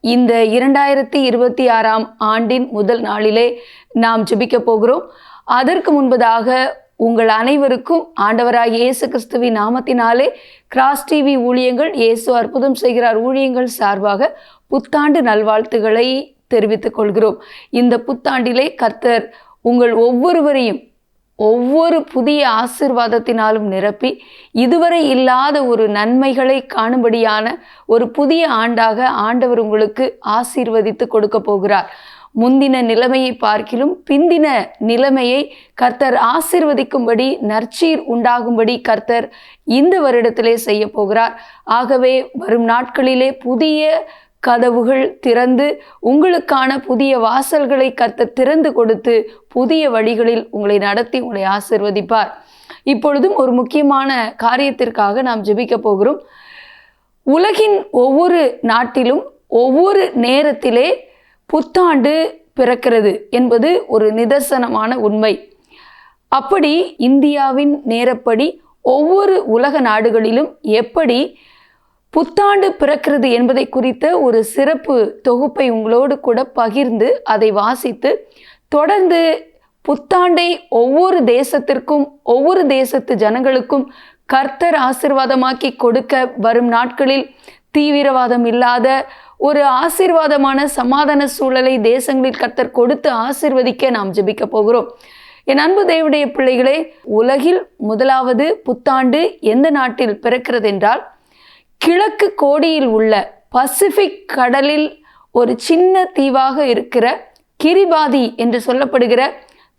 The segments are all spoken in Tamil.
இந்த இரண்டாயிரத்தி இருபத்தி ஆறாம் ஆண்டின் முதல் நாளிலே நாம் ஜெபிக்க போகிறோம். அதற்கு முன்பதாக உங்கள் அனைவருக்கும் ஆண்டவராக இயேசு கிறிஸ்துவின் நாமத்தினாலே கிராஸ் டிவி ஊழியங்கள் இயேசு அற்புதம் செய்கிறார் ஊழியங்கள் சார்பாக புத்தாண்டு நல்வாழ்த்துக்களை தெரிவித்துக் கொள்கிறோம். இந்த புத்தாண்டிலே கர்த்தர் உங்கள் ஒவ்வொருவரையும் ஒவ்வொரு புதிய ஆசிர்வாதத்தினாலும் நிரப்பி இதுவரை இல்லாத ஒரு நன்மைகளை காணும்படியான ஒரு புதிய ஆண்டாக ஆண்டவர் உங்களுக்கு ஆசீர்வதித்து கொடுக்க போகிறார். முந்தின நிலைமையை பார்க்கிலும் பிந்தின நிலைமையை கர்த்தர் ஆசிர்வதிக்கும்படி நற்சீர் உண்டாகும்படி கர்த்தர் இந்த வருடத்திலே செய்ய போகிறார். ஆகவே வரும் நாட்களிலே புதிய கதவுகள் திறந்து உங்களுக்கான புதிய வாசல்களை கத்த திறந்து கொடுத்து புதிய வழிகளில் உங்களை நடத்தி உங்களை ஆசிர்வதிப்பார். இப்பொழுதும் ஒரு முக்கியமான காரியத்திற்காக நாம் ஜெபிக்க போகிறோம். உலகின் ஒவ்வொரு நாட்டிலும் ஒவ்வொரு நேரத்திலே புத்தாண்டு பிறக்கிறது என்பது ஒரு நிதர்சனமான உண்மை. அப்படி இந்தியாவின் நேரப்படி ஒவ்வொரு உலக நாடுகளிலும் எப்படி புத்தாண்டு பிறக்கிறது என்பதை குறித்த ஒரு சிறப்பு தொகுப்பை உங்களோடு கூட பகிர்ந்து அதை வாசித்து தொடர்ந்து புத்தாண்டை ஒவ்வொரு தேசத்திற்கும் ஒவ்வொரு தேசத்து ஜனங்களுக்கும் கர்த்தர் ஆசிர்வாதமாக்கி கொடுக்க வரும் நாட்களில் தீவிரவாதம் இல்லாத ஒரு ஆசீர்வாதமான சமாதான சூழலை தேசங்களில் கர்த்தர் கொடுத்து ஆசிர்வதிக்க நாம் ஜெபிக்க போகிறோம். என் அன்பு தேவடைய பிள்ளைகளே உலகில் முதலாவது புத்தாண்டு எந்த நாட்டில் பிறக்கிறது என்றால் கிழக்கு கோடியில் உள்ள பசிபிக் கடலில் ஒரு சின்ன தீவாக இருக்கிற கிரிபாதி என்று சொல்லப்படுகிற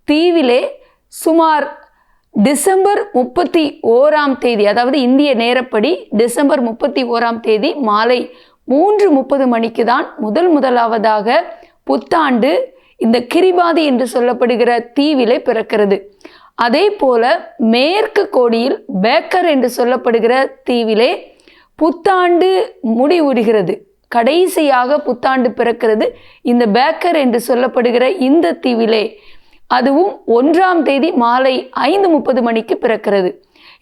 தீவிலே சுமார் டிசம்பர் முப்பத்தி ஓராம் தேதி அதாவது இந்திய நேரப்படி டிசம்பர் முப்பத்தி ஓராம் தேதி மாலை மூன்று முப்பது மணிக்கு தான் முதல் முதலாவதாக புத்தாண்டு இந்த கிரிபாதி என்று சொல்லப்படுகிற தீவிலே பிறக்கிறது. அதே போல மேற்கு கோடியில் பேக்கர் என்று சொல்லப்படுகிற தீவிலே புத்தாண்டு முடிவுறுகிறது கடைசியாக புத்தாண்டு பிறக்கிறது. இந்த பேக்கர் என்று சொல்லப்படுகிற இந்த தீவிலே அதுவும் ஒன்றாம் தேதி மாலை ஐந்து முப்பது மணிக்கு பிறக்கிறது.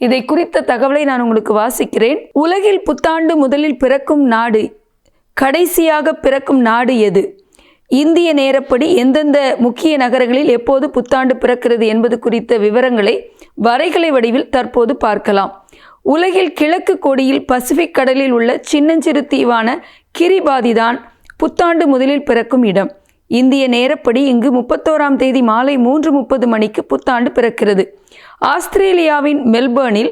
இதை குறித்த தகவலை நான் உங்களுக்கு வாசிக்கிறேன். உலகில் புத்தாண்டு முதலில் பிறக்கும் நாடு கடைசியாக பிறக்கும் நாடு எது? இந்திய நேரப்படி எந்தெந்த முக்கிய நகரங்களில் எப்போது புத்தாண்டு பிறக்கிறது என்பது குறித்த விவரங்களை வரைகலை வடிவில் தற்போது பார்க்கலாம். உலகில் கிழக்கு கோடியில் பசிபிக் கடலில் உள்ள சின்னஞ்சிறு தீவான கிரிபாதிதான் புத்தாண்டு முதலில் பிறக்கும் இடம். இந்திய நேரப்படி இங்கு முப்பத்தோராம் தேதி மாலை மூன்று முப்பது மணிக்கு புத்தாண்டு பிறக்கிறது. ஆஸ்திரேலியாவின் மெல்பர்னில்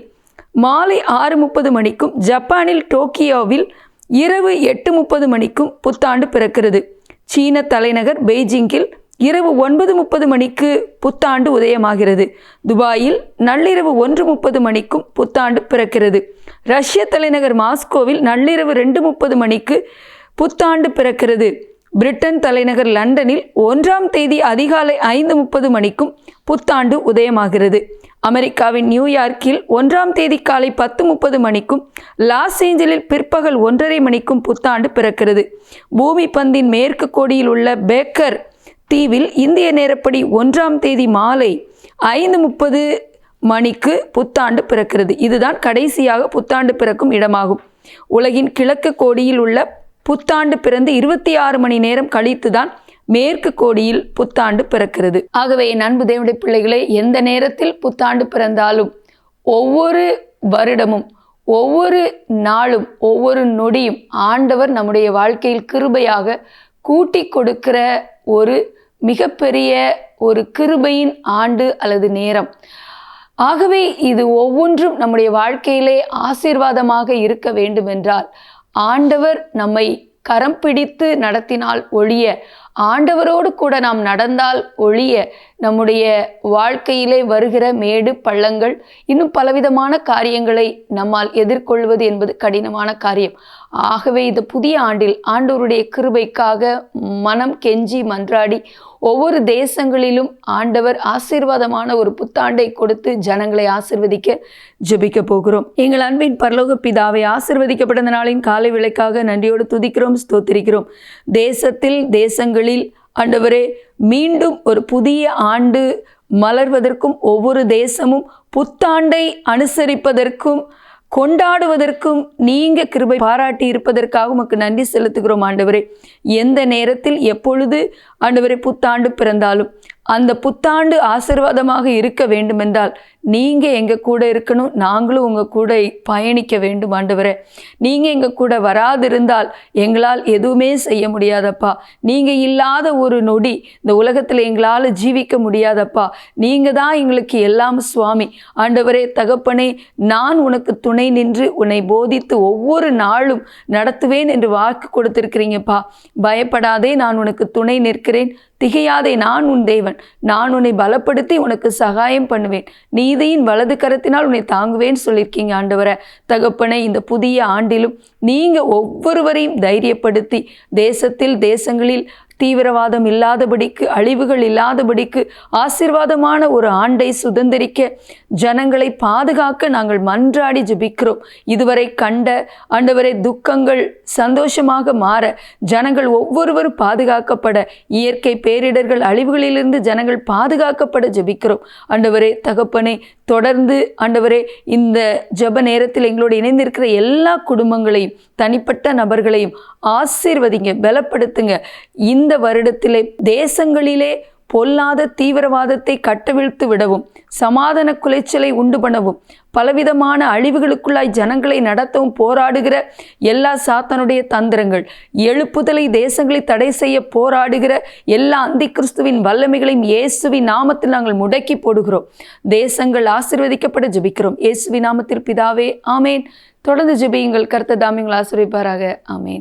மாலை ஆறு முப்பது மணிக்கும் ஜப்பானில் டோக்கியோவில் இரவு எட்டு முப்பது மணிக்கும் புத்தாண்டு பிறக்கிறது. சீன தலைநகர் பெய்ஜிங்கில் இரவு ஒன்பது முப்பது மணிக்கு புத்தாண்டு உதயமாகிறது. துபாயில் நள்ளிரவு ஒன்று முப்பது மணிக்கும் புத்தாண்டு பிறக்கிறது. ரஷ்ய தலைநகர் மாஸ்கோவில் நள்ளிரவு ரெண்டு முப்பது மணிக்கு புத்தாண்டு பிறக்கிறது. பிரிட்டன் தலைநகர் லண்டனில் ஒன்றாம் தேதி அதிகாலை ஐந்து முப்பது மணிக்கும் புத்தாண்டு உதயமாகிறது. அமெரிக்காவின் நியூயார்க்கில் ஒன்றாம் தேதி காலை பத்து முப்பது மணிக்கும் லாஸ் ஏஞ்சலில் பிற்பகல் ஒன்றரை மணிக்கும் புத்தாண்டு பிறக்கிறது. பூமி பந்தின் மேற்கு கோடியில் உள்ள பேக்கர் தீவில் இந்திய நேரப்படி ஒன்றாம் தேதி மாலை ஐந்து முப்பது மணிக்கு புத்தாண்டு பிறக்கிறது. இதுதான் கடைசியாக புத்தாண்டு பிறக்கும் இடமாகும். உலகின் கிழக்கு கோடியில் உள்ள புத்தாண்டு பிறந்து இருபத்தி ஆறு மணி நேரம் கழித்து தான் மேற்கு கோடியில் புத்தாண்டு பிறக்கிறது. ஆகவே என் அன்பு தேவனுடைய பிள்ளைகளே எந்த நேரத்தில் புத்தாண்டு பிறந்தாலும் ஒவ்வொரு வருடமும் ஒவ்வொரு நாளும் ஒவ்வொரு நொடியும் ஆண்டவர் நம்முடைய வாழ்க்கையில் கிருபையாக கூட்டி கொடுக்கிற ஒரு மிகப்பெரிய ஒரு கிருபையின் ஆண்டு அல்லது நேரம். ஆகவே இது ஒவ்வொன்றும் நம்முடைய வாழ்க்கையிலே ஆசீர்வாதமாக இருக்க வேண்டுமென்றால் ஆண்டவர் நம்மை கரம் பிடித்து நடத்தினால் ஒழிய ஆண்டவரோடு கூட நாம் நடந்தால் ஒழிய நம்முடைய வாழ்க்கையிலே வருகிற மேடு பள்ளங்கள் இன்னும் பலவிதமான காரியங்களை நம்மால் எதிர்கொள்வது என்பது கடினமான காரியம். ஆகவே இந்த புதிய ஆண்டில் ஆண்டவருடைய கிருபைக்காக மனம் கெஞ்சி மன்றாடி ஒவ்வொரு தேசங்களிலும் ஆண்டவர் ஆசீர்வாதமான ஒரு புத்தாண்டை கொடுத்து ஜனங்களை ஆசிர்வதிக்க ஜெபிக்க போகிறோம். எங்கள் அன்பின் பரலோக பிதாவை ஆசிர்வதிக்கப்பட்ட நாளின் காலை விளக்காக நன்றியோடு துதிக்கிறோம் ஸ்தோத்திரிக்கிறோம். தேசத்தில் தேசங்களில் ஆண்டவரே மீண்டும் ஒரு புதிய ஆண்டு மலர்வதற்கும் ஒவ்வொரு தேசமும் புத்தாண்டை அனுசரிப்பதற்கும் கொண்டாடுவதற்கும் நீங்க கிருபை பாராட்டி இருப்பதற்காக உமக்கு நன்றி செலுத்துகிறோம் ஆண்டவரே. எந்த நேரத்தில் எப்பொழுது ஆண்டவரே புத்தாண்டு பிறந்தாலும் அந்த புத்தாண்டு ஆசீர்வாதமாக இருக்க வேண்டுமென்றால் நீங்கள் எங்கள் கூட இருக்கணும் நாங்களும் உங்கள் கூட பயணிக்க வேண்டும் ஆண்டவரே. நீங்கள் எங்கள் கூட வராதிருந்தால் எங்களால் எதுவுமே செய்ய முடியாதப்பா. நீங்கள் இல்லாத ஒரு நொடி இந்த உலகத்தில் எங்களால் ஜீவிக்க முடியாதப்பா. நீங்கள் தான் எங்களுக்கு எல்லாம் சுவாமி. ஆண்டவரே தகப்பனே நான் உனக்கு துணை நின்று உன்னை போதித்து ஒவ்வொரு நாளும் நடத்துவேன் என்று வாக்கு கொடுத்திருக்கிறீங்கப்பா. பயப்படாதே நான் உனக்கு துணை நிற்கிறேன். திகையாதே நான் உன் தேவன். நான் உன்னை பலப்படுத்தி உனக்கு சகாயம் பண்ணுவேன். நீதியின் வலது கரத்தினால் உன்னை தாங்குவேன் சொல்லியிருக்கீங்க ஆண்டவரை. தகப்பனை இந்த புதிய ஆண்டிலும் நீங்கள் ஒவ்வொருவரையும் தைரியப்படுத்தி தேசத்தில் தேசங்களில் தீவிரவாதம் இல்லாதபடிக்கு அழிவுகள் இல்லாதபடிக்கு ஆசீர்வாதமான ஒரு ஆண்டை சுதந்திரிக்க ஜனங்களை பாதுகாக்க நாங்கள் மன்றாடி ஜெபிக்கிறோம். இதுவரை கண்ட ஆண்டவரை துக்கங்கள் சந்தோஷமாக மாற ஜனங்கள் ஒவ்வொருவரும் பாதுகாக்கப்பட இயற்கை பேரிடர்கள் அழிவுகளிலிருந்து ஜனங்கள் பாதுகாக்கப்பட ஜெபிக்கிறோம். ஆண்டவரே தகப்பனே தொடர்ந்து ஆண்டவரே இந்த ஜெப நேரத்தில் எங்களோடு இணைந்திருக்கிற எல்லா குடும்பங்களையும் தனிப்பட்ட நபர்களையும் ஆசீர்வதிங்க பலப்படுத்துங்க. இந்த இந்த வருடத்திலே தேசங்களிலே பொல்லாத தீவிரவாதத்தை கட்டவிழ்த்து விடவும் சமாதான குலைச்சலை உண்டு பண்ணவும் பலவிதமான அழிவுகளுக்குள்ளாய் ஜனங்களை நடத்தவும் போராடுகிற எல்லா சாத்தனுடைய தந்திரங்கள் எழுப்புதலை தேசங்களை தடை செய்ய போராடுகிற எல்லா அந்தி கிறிஸ்துவின் வல்லமைகளையும் இயேசுவின் நாமத்தில் நாங்கள் முடக்கி போடுகிறோம். தேசங்கள் ஆசிர்வதிக்கப்பட ஜபிக்கிறோம். இயேசுவின் நாமத்தில் பிதாவே ஆமேன். தொடர்ந்து ஜபியுங்கள். கருத்த தாமியங்கள் ஆசிரியப்பாராக ஆமேன்.